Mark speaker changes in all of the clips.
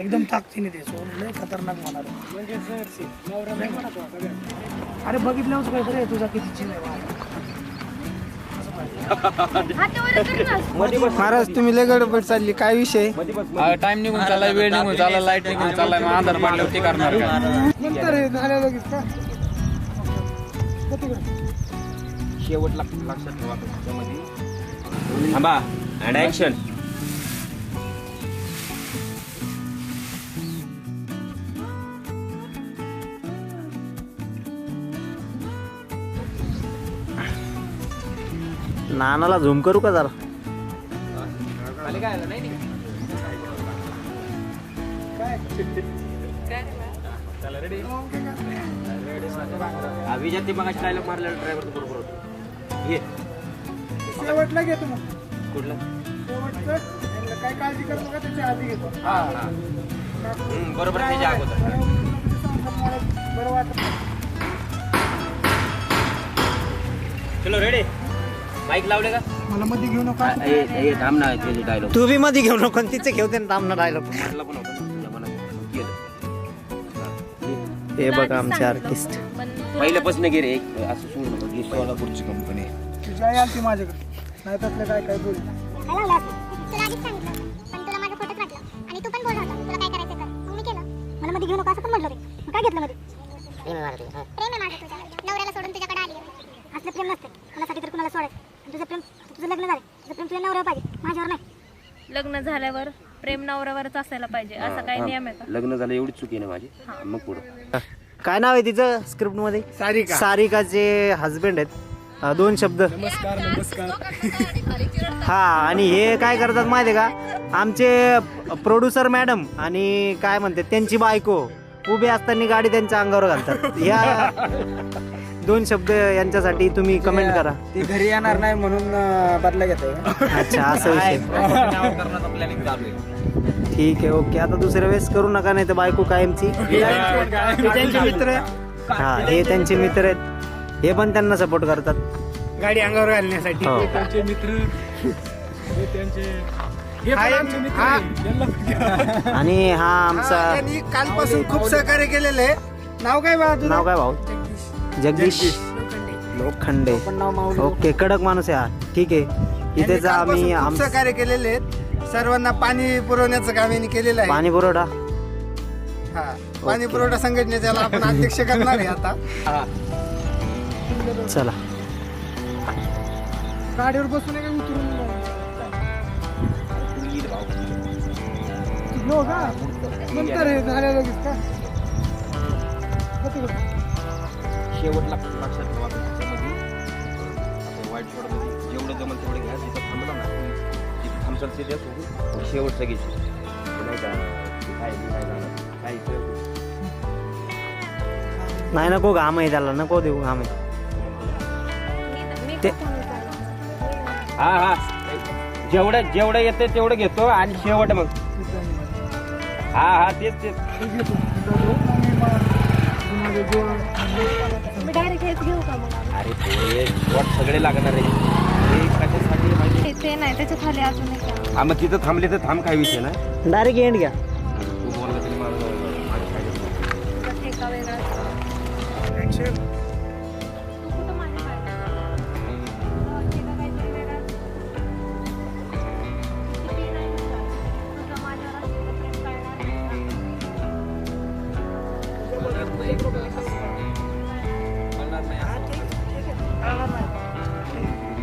Speaker 1: एकदम ताकदीने ते सोड. लय खतरनाक होणार अरे बघितल्यावर काय बरं तुझा किती चिन्ह.
Speaker 2: महाराज तुम्ही लय गडबड चालली काय विषय?
Speaker 3: टाइम निघून चाललाय वेळ निघून चालला लाइट निघून चाललाय मग आधार पडल्यावर ते करणार
Speaker 1: नंतर झाल्या लगेच का.
Speaker 4: शेवट लक्षात ठेवा थांबा अँड ऍक्शन
Speaker 2: नानाला झूम करू का जरा?
Speaker 4: विजय ते मग डायलॉग मारलेला ड्रायव्हर बरोबर होतं. ये.
Speaker 1: शेवटला घेतो मग.
Speaker 4: कुठलं?
Speaker 1: शेवटचं. यांना काय काळजी करतो का त्याच्या आधी घेतो
Speaker 4: हम्म, बरोबर त्याच्या अगोदर.
Speaker 1: बरं वाटत
Speaker 4: चलो रेडी माईक लावले का?
Speaker 1: मला मध्ये घेऊ नका
Speaker 4: ए, ए, थांब ना त्याचे डायलॉग
Speaker 2: तू बी मध्ये घेऊ नको आणि तिचे घेऊ दे ना थांबणार डायलॉग
Speaker 4: पण होता ना तुला मनात. केलं.
Speaker 2: हे बघा आमचे आर्टिस्ट
Speaker 4: पहिल्यापासून गे रे एक असं सोडू नको ही सोलापूरची कंपनी
Speaker 1: तुझी आई आलती माझ्याकडे. नाही त्यातलं काय काय बोल?
Speaker 5: काय लावलं असं? तुला आधीच सांगितलं. पण तुला माझं खोटंच वाटलं. आणि तू पण बोलला होता. तुला काय करायचं कर मग मी केलं. मला मध्ये घेऊ नका असं पण म्हटलं रे मग काय घेतलं मध्ये प्रेम आहे माझं तुझ्यावर नवऱ्याला सोडून तुझ्याकडे आली आहे. असलं प्रेम नसते कोणासाठी तर कुणाला सोडायचं आणि तुझं प्रेम तुझं लग्न झालं तुझं प्रेम तुझ्या नवऱ्यावर पाहिजे माझ्यावर नाही
Speaker 6: लग्न झाल्यावर प्रेम नवऱ्यावरच असायला पाहिजे असा काही नियम आहे का?
Speaker 4: लग्न झालं एवढी चुकी ना माझी? मग पुढं.
Speaker 2: काय नाव आहे तिचं स्क्रिप्टमध्ये
Speaker 1: सारिका.
Speaker 2: सारिकाचे हजबंड आहेत. अं, दोन शब्द.
Speaker 1: नमस्कार नमस्कार.
Speaker 2: हा आणि हे काय करतात माहिती आहे का? आमचे प्रोड्युसर मॅडम आणि काय म्हणते त्यांची बायको उभी असताना गाडी त्यांच्या अंगावर घालतात. या दोन शब्द यांच्यासाठी तुम्ही कमेंट करा.
Speaker 1: ती घरी येणार नाही म्हणून बदला घेत
Speaker 2: अच्छा असं विषय.
Speaker 4: प्लॅनिंग चालू आहे.
Speaker 2: ठीक आहे ओके. आता दुसऱ्या वेळेस करू नका नाही तर बायको कायमची.
Speaker 1: त्यांचे मित्र
Speaker 2: हा हे त्यांचे मित्र आहेत. हे पण त्यांना सपोर्ट करतात.
Speaker 1: गाडी अंगावर घालण्यासाठी.
Speaker 2: हो.
Speaker 1: त्यांचे मित्र. हे त्यांचे हे पण आमचे मित्र आहे.
Speaker 2: आणि हा आमचा
Speaker 1: कालपासून खूप सहकार्य केलेलं आहे. नाव काय तुझं
Speaker 2: नाव काय भाऊ? जगदीश लोखंडे. ओके कडक माणूस आहे हा. ठीक आहे. इथेच आम्ही आम-
Speaker 7: खूप सहकार्य केलेले आहेत. सर्वांना पाणी पुरवण्याचं काम यांनी केलेलं आहे.
Speaker 2: पाणी पुरवठा?
Speaker 7: हा. पाणी पुरवठा संघटनेच्याला आपण अध्यक्ष करणार आहे आता.
Speaker 2: चला.
Speaker 1: गाडीवर बसून आहे का उतरून? हो का नंतर हे झाल्या लगेच का? हो तिकडे.
Speaker 4: शेवट लाग- लक्षात ठेवा त्याच्यामध्ये आपण वाईट शॉटमध्ये जेवढं जमल तेवढं घ्या जिथं थांबला ना तिथं थांबचाल ते द्या सोडून शेवट सगळी नाही का काय काय झालं काय इथं
Speaker 2: नाही नको घाम आहे त्याला नको देऊ घाम आहे ते-
Speaker 4: हा हा. जेवढं जेवढं येतं तेवढं घेतो आणि शेवट मग. हा हा तेच तेच.
Speaker 6: मी डायरेक्ट हेच घेऊ का मग
Speaker 4: अरे सगळे लागणार आहे. ते कशासाठी माहिती?
Speaker 6: ते- ते नाही त्याच्याखाली अजून एक आहे.
Speaker 4: हा मग तिथं थांबले तर थांब काय विषय ना
Speaker 2: डायरेक्ट एंड घ्या.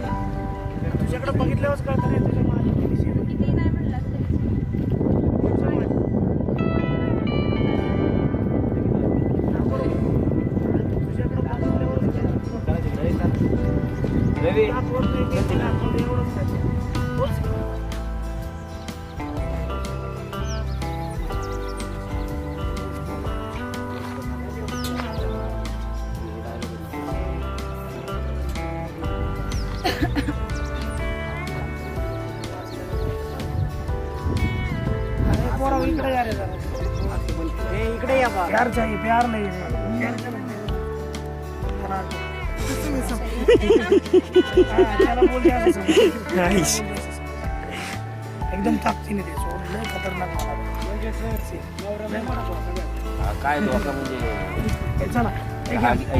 Speaker 1: तुझ्याकडे बघितल्यावरच कळतं नाही तुझ्या मागे किती जीव आहे.
Speaker 6: किती नाही म्हणलास
Speaker 1: इकडे या रे जरा.
Speaker 2: इकडे या
Speaker 1: प्यार चाहिए प्यार नहीं है प्यार चाहिए। हाँ, त्याला बोल द्या असं. एकदम ताकदीने ते सोड. लय खतरनाक.
Speaker 4: हा, काय धोका म्हणजे?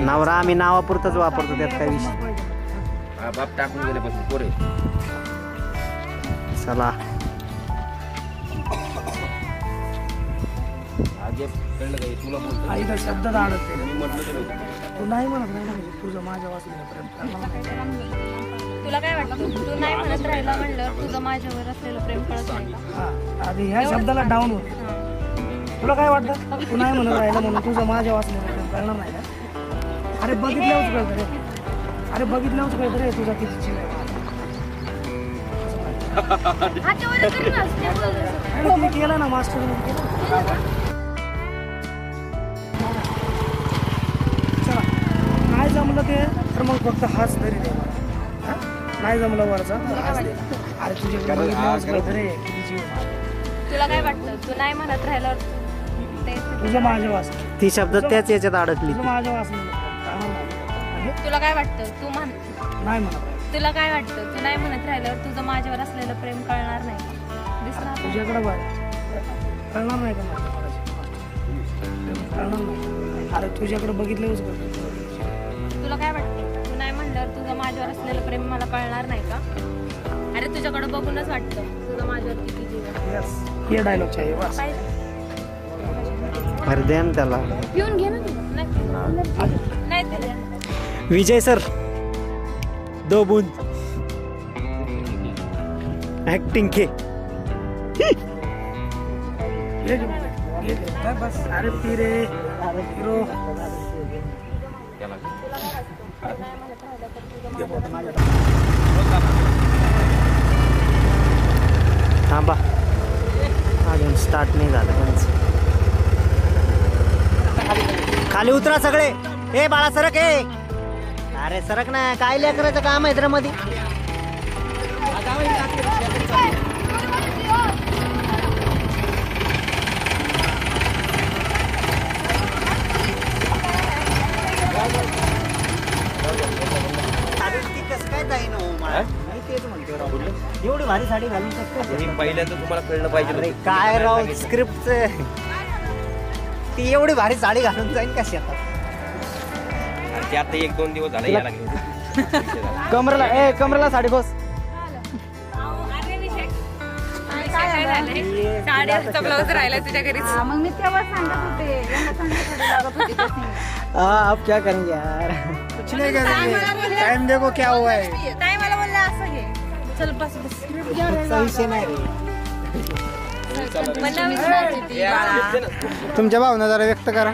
Speaker 2: नवरा आम्ही नावापुरतच वापरतो त्यात काय विषय.
Speaker 4: हा, बाप टाकून गेल्यापासून पोरे.
Speaker 2: चला.
Speaker 4: कळलं काही तुला बोलतो.
Speaker 1: आईला शब्दात अडकते
Speaker 4: मी म्हटलं तर होतं.
Speaker 1: तू नाही म्हणत नाही ना म्हणजे तुझं माझ्या.
Speaker 6: तुला काय वाटतं? तू नाही म्हणत राहिला म्हणलं तुझं माझ्यावर असलेलं प्रेम कळत नाही का
Speaker 1: हा आधी ह्या शब्दाला डाऊन होते.
Speaker 6: हा.
Speaker 1: तुला काय वाटतं? तू नाही म्हणत राहिलं म्हणून तुझं माझ्या वाचून प्रेम करणार नाही का? अरे बघितल्यावरच कळतं रे. अरे बघितल्यावरच कळतं रे तुझा किती जीव आहे
Speaker 6: कर ना, step वर.
Speaker 1: आणि तुम्ही केलं ना मास्टर जमलं ते तर मग फक्त हाच तरी दे. मला. हा? नाही जमलं वरचा तर हाच दे. अरे रे आहे.
Speaker 6: तुला काय वाटतं तू नाही म्हणत राहिल्यावर ते
Speaker 1: तुझं माझ्या वाच
Speaker 2: ती शब्द त्याच याच्यात अडकली.
Speaker 1: तुझं माझ्या वाचलं
Speaker 6: तुला काय वाटतं? तू म्हण.
Speaker 1: नाही म्हणत. आहे.
Speaker 6: तुला काय वाटतं? तू नाही म्हणत राहिल्यावर तुझं माझ्यावर असलेलं प्रेम कळणार नाही? दिसणार
Speaker 1: तुझ्याकडे बघ कळणार नाही का मला? कोणाची? कळणार नाही. अरे तुझ्याकडे कळतं
Speaker 6: तुला काय वाटतं तू नाही म्हणल्यावर तुझं माझ्यावर असलेलं प्रेम मला कळणार नाही का? अरे तुझ्याकडे बघूनच वाटतं. तुझं माझ्यावर किती जीव आहे.
Speaker 1: यस हे डायलॉग चाहिए बस
Speaker 6: पाहिजे
Speaker 2: अरे द्या ना त्याला.
Speaker 6: पिऊन घे ना तू. नाही दिलं.
Speaker 2: विजय सर. दो बूंद. ऍक्टिंग के.
Speaker 1: ये जो, ये बस अरे पिरे
Speaker 4: त्याला
Speaker 2: थांबा. अजून स्टार्ट नाही झालं त्यांचं. खाली उतरा सगळे. हे बाळा सरक हे अरे सरक ना. काय लेकराचं काम आहे तर मध्ये एवढी भारी साडी घालून कसं
Speaker 4: हे पहिल्यांदा तुम्हाला कळलं पाहिजे होतं.
Speaker 2: काय राव स्क्रिप्ट ती एवढी भारी साडी घालून जाईल का शेतात?
Speaker 4: आणि ते आता एक दोन दिवस झाले लागले
Speaker 2: कमरेला ए कमरेला साडी बस?
Speaker 6: साड्याचा ब्लाऊज राहिला तुझ्या घरी
Speaker 8: मग मी तेव्हा सांगत होते. यांना संध्याकाळी लागत होती तशी.
Speaker 2: हाँ अब क्या करेंगे यार?
Speaker 1: कुछ नहीं करेंगे. टाइम देखो क्या हुआ है.
Speaker 6: ताई मला बोलला असं घे. चल बस बस.
Speaker 2: विषय नाही. रे.
Speaker 6: मला विचारायची ती बाळा.
Speaker 7: तुमच्या भावना जरा व्यक्त करा.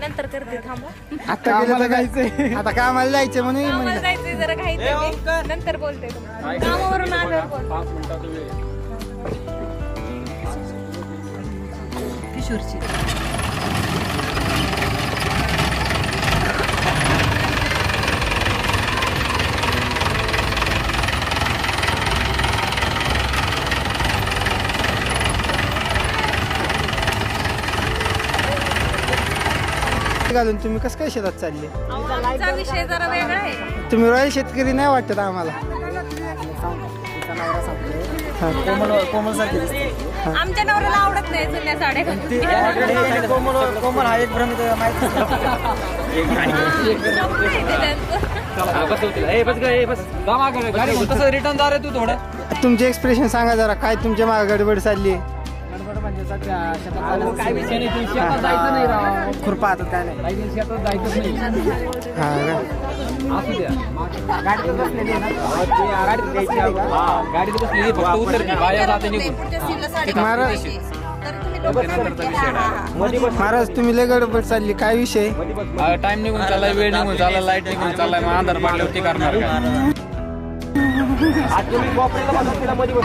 Speaker 6: नंतर करते थांबा.
Speaker 7: आता गेलं तर काय? आता कामाला जायचं म्हणून
Speaker 6: कामाला
Speaker 7: म्हणलं.
Speaker 6: जायचंय जरा. नंतर बोलते तुम्हाला. कामावरून आल्यावर बोलते.
Speaker 7: घालून तुम्ही कसं काय शेतात चालले?
Speaker 6: अहो, आमचा विषय जरा वेगळा आहे.
Speaker 7: तुम्ही रॉयल शेतकरी नाही वाटत आम्हाला?
Speaker 6: आमच्या नवऱ्याला आवडत नाही जुन्या साड्या. घालून.
Speaker 2: कोमल हा एक भ्रमित
Speaker 6: नको आहे ते त्यांचं.
Speaker 3: तसं रिटर्न जा रे तू थोडं
Speaker 7: तुमचे एक्सप्रेशन सांगा जरा काय तुमच्या मागे गडबड चालली खुरपा आता काय नाही. हा का?
Speaker 3: गाडीत बसलेली ना. हा फक्त बाया जाते निघून.
Speaker 7: महाराज तुम्ही लय गडबड चालली. काय विषय?
Speaker 3: टाइम निघून चाललाय वेळ निघून चाललाय लाइट निघून चाललाय. मग अंधार पडल्यावर ते करणार काय?
Speaker 4: आज तुम्ही कॉपरेला बसा तिला मध्ये बस.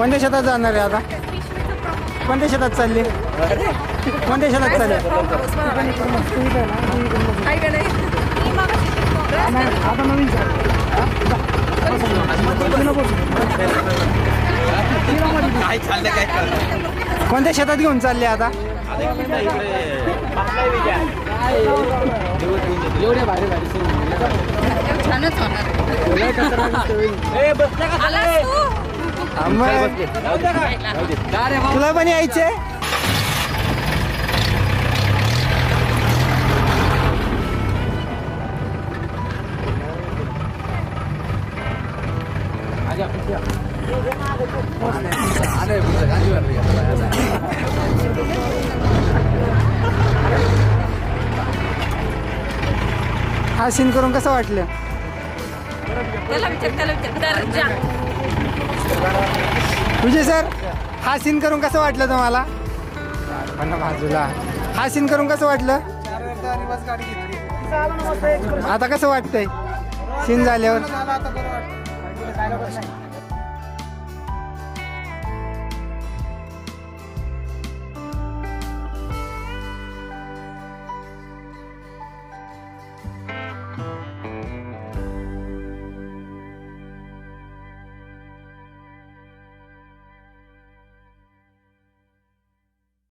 Speaker 7: कोणत्या शेतात जाणार आहे आता? कोणत्या शेतात चालली? कोणत्या शेतात चालली?
Speaker 1: आता नवीन
Speaker 4: काय चाललं काय चाललं
Speaker 7: कोणत्या शेतात घेऊन चालली आता?
Speaker 3: एवढे भारी भारी
Speaker 8: छानच होणार.
Speaker 7: तुला पण यायचे हा सीन करून कसं वाटलं?
Speaker 8: त्याला विचार त्याला विचार.
Speaker 7: विजय सर हा सीन करून कसं वाटलं तुम्हाला? बाजूला. हा सीन करून कसं वाटलं? आता कसं वाटतंय? सीन झाल्यावर.